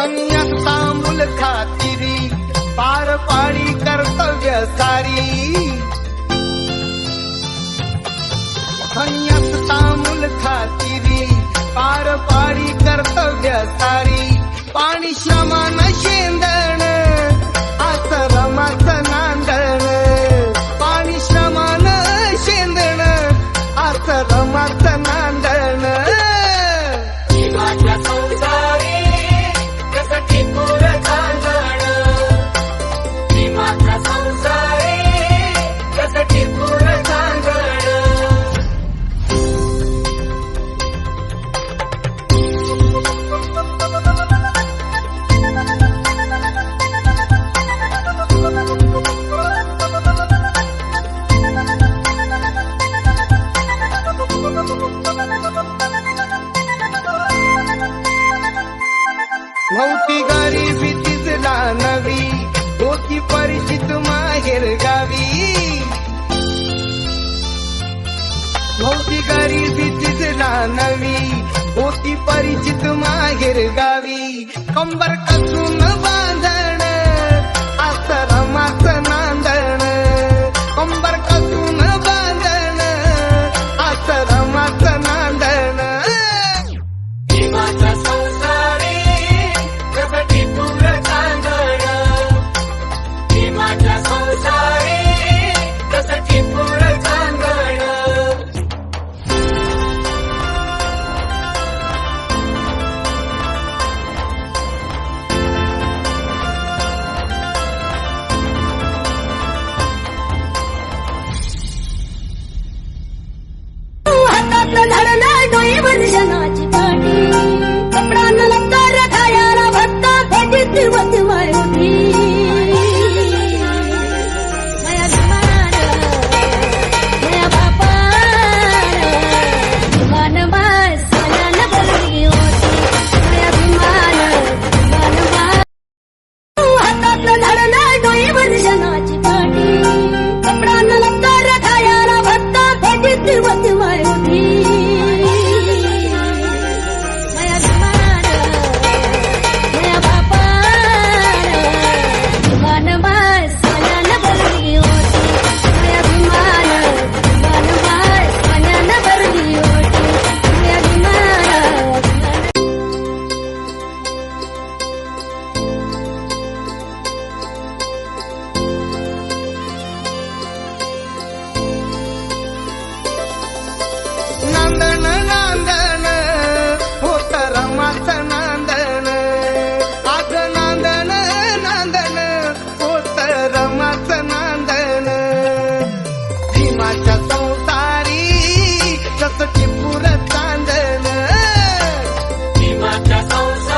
संयत तांबूल खातिरी पार पाडी कर्तव्य सारी. संयत तांबूल खातिरी पार पाडी कर्तव्य सारी. पाणी श्रमान शेंदण Gaby, con barcas rumbo. 那男人 Oh.